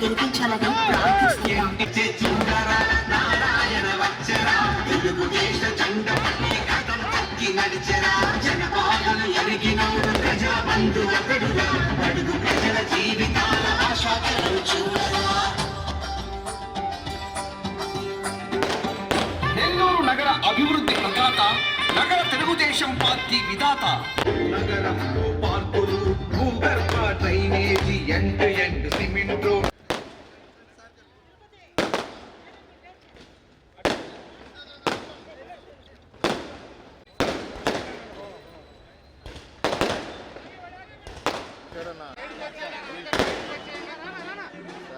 గెలిపించాలని చూడరా నెల్లూరు నగర అభివృద్ధి ప్రదాత నగర తెలుగుదేశం పార్టీ విధాత. నగరంలో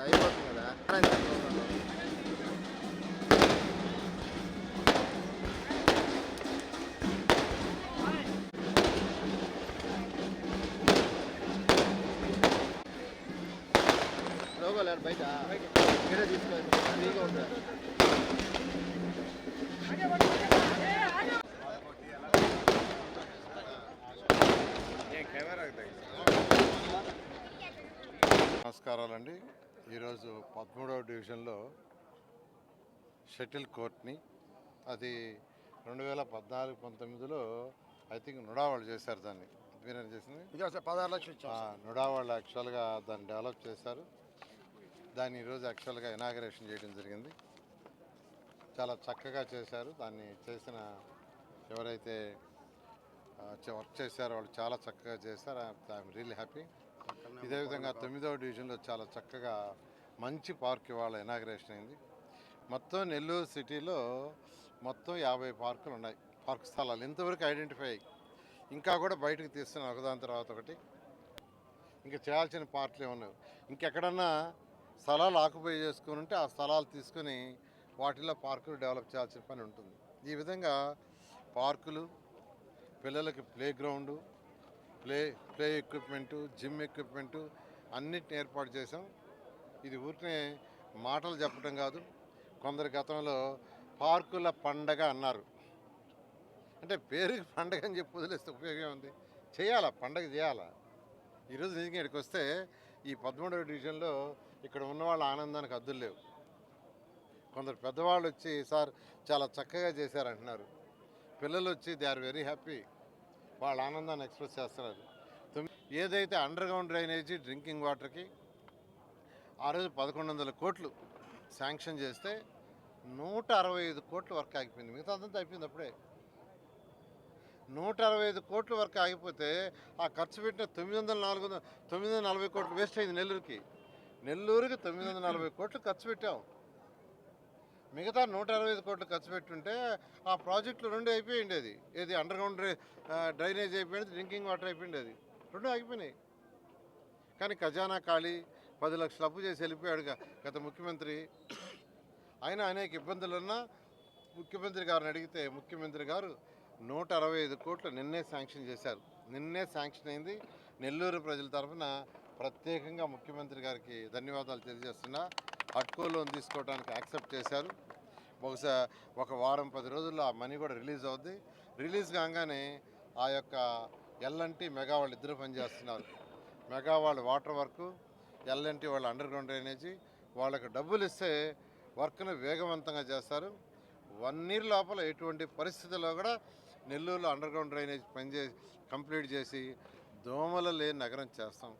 అయిపోతుంది కదా లోగోలేడు బయట? మీరే తీసుకోండి ఫ్రీగా ఉంటారు నమస్కారాలండి. ఈరోజు పదమూడవ డివిజన్లో షటిల్ కోర్ట్ని అది రెండు వేల పద్నాలుగు పంతొమ్మిదిలో ఐ థింక్ నుడా వాళ్ళు చేశారు దాన్ని. మీరేం చేసింది? పదహారు లక్షలు నుడా వాళ్ళు యాక్చువల్గా దాన్ని డెవలప్ చేశారు. దాన్ని ఈరోజు యాక్చువల్గా ఇనాగరేషన్ చేయడం జరిగింది. చాలా చక్కగా చేశారు. దాన్ని చేసిన ఎవరైతే వర్క్ చేశారో వాళ్ళు చాలా చక్కగా చేశారు. I'm really happy. ఇదే విధంగా తొమ్మిదవ డివిజన్లో చాలా చక్కగా మంచి పార్క్ ఇవాళ ఇనాగరేషన్ అయింది. మొత్తం నెల్లూరు సిటీలో మొత్తం యాభై పార్కులు ఉన్నాయి. పార్క్ స్థలాలు ఇంతవరకు ఐడెంటిఫై ఇంకా కూడా బయటకు తీస్తున్నాం ఒకదాని తర్వాత ఒకటి. ఇంకా చేయాల్సిన పార్కులు ఉన్నాయి ఇంకెక్కడన్నా స్థలాలు ఆక్యుపై చేసుకుని ఉంటే ఆ స్థలాలు తీసుకొని వాటిలో పార్కులు డెవలప్ చేయాల్సిన పని ఉంటుంది. ఈ విధంగా పార్కులు పిల్లలకి play ground play play equipment gym equipment అన్నిటిని ఏర్పాటు చేసాం ఇది ఊరికే మాటలు చెప్పడం కాదు కొందరు గతంలో పార్కుల పండగ అన్నారు. అంటే పేరుకి పండగ అని చెప్పి వదిలేస్తే ఉపయోగం ఉంది చేయాలా? పండగ చేయాలా? ఈరోజు నిజంగా ఇక్కడికి వస్తే ఈ పదమూడవ డివిజన్లో ఇక్కడ ఉన్న వాళ్ళ ఆనందానికి అద్దులు లేవు. కొందరు పెద్దవాళ్ళు వచ్చి సార్ చాలా చక్కగా చేశారంటున్నారు. పిల్లలు వచ్చి దే ఆర్ వెరీ హ్యాపీ. వాళ్ళ ఆనందాన్ని ఎక్స్ప్రెస్ చేస్తున్నారు. తొమ్మి- ఏదైతే అండర్ గ్రౌండ్ డ్రైనేజీ డ్రింకింగ్ వాటర్కి ఆ రోజు పదకొండు వందల కోట్లు శాంక్షన్ చేస్తే నూట అరవై ఐదు కోట్ల వరకు ఆగిపోయింది. మిగతా అంతా అయిపోయింది అప్పుడే. నూట అరవై ఐదు కోట్ల వరకు ఆగిపోతే ఆ ఖర్చు పెట్టిన తొమ్మిది వందల నాలుగు వందల తొమ్మిది వందల నలభై కోట్లు వేస్ట్ అయింది నెల్లూరుకి. నెల్లూరుకి తొమ్మిది వందల నలభై కోట్లు ఖర్చు పెట్టాం. మిగతా నూట అరవై ఐదు కోట్లు ఖర్చు పెట్టుంటే ఆ ప్రాజెక్టులు రెండు అయిపోయి ఉండేది ఏది అండర్ గ్రౌండ్ డ్రైనేజ్ అయిపోయింది డ్రింకింగ్ వాటర్ అయిపోయింది అది. రెండు ఆగిపోయినాయి. కానీ ఖజానా ఖాళీ పది లక్షలు అప్పు చేసి వెళ్ళిపోయాడు గత ముఖ్యమంత్రి. అయినా అనేక ఇబ్బందులున్నా ముఖ్యమంత్రి గారిని అడిగితే ముఖ్యమంత్రి గారు నూట అరవై ఐదు కోట్లు నిన్నే శాంక్షన్ చేశారు. నిన్నే శాంక్షన్ అయింది. నెల్లూరు ప్రజల తరఫున ప్రత్యేకంగా ముఖ్యమంత్రి గారికి ధన్యవాదాలు తెలియజేస్తున్నా. అట్కో లోన్ తీసుకోవడానికి యాక్సెప్ట్ చేశారు. బహుశా ఒక వారం పది రోజుల్లో ఆ మనీ కూడా రిలీజ్ అవుద్ది. రిలీజ్ కాగానే ఆ యొక్క ఎల్ఎన్టీ మెగా వాళ్ళు ఇద్దరు పనిచేస్తున్నారు. మెగా వాళ్ళు వాటర్ వర్క్ ఎల్ఎన్టీ వాళ్ళు అండర్ గ్రౌండ్ డ్రైనేజీ వాళ్ళకు డబ్బులు ఇస్తే వర్క్ను వేగవంతంగా చేస్తారు. వన్ ఇయర్ లోపల ఎటువంటి పరిస్థితుల్లో కూడా నెల్లూరులో అండర్ గ్రౌండ్ డ్రైనేజ్ పనిచే కంప్లీట్ చేసి దోమలు లేని నగరం చేస్తాం.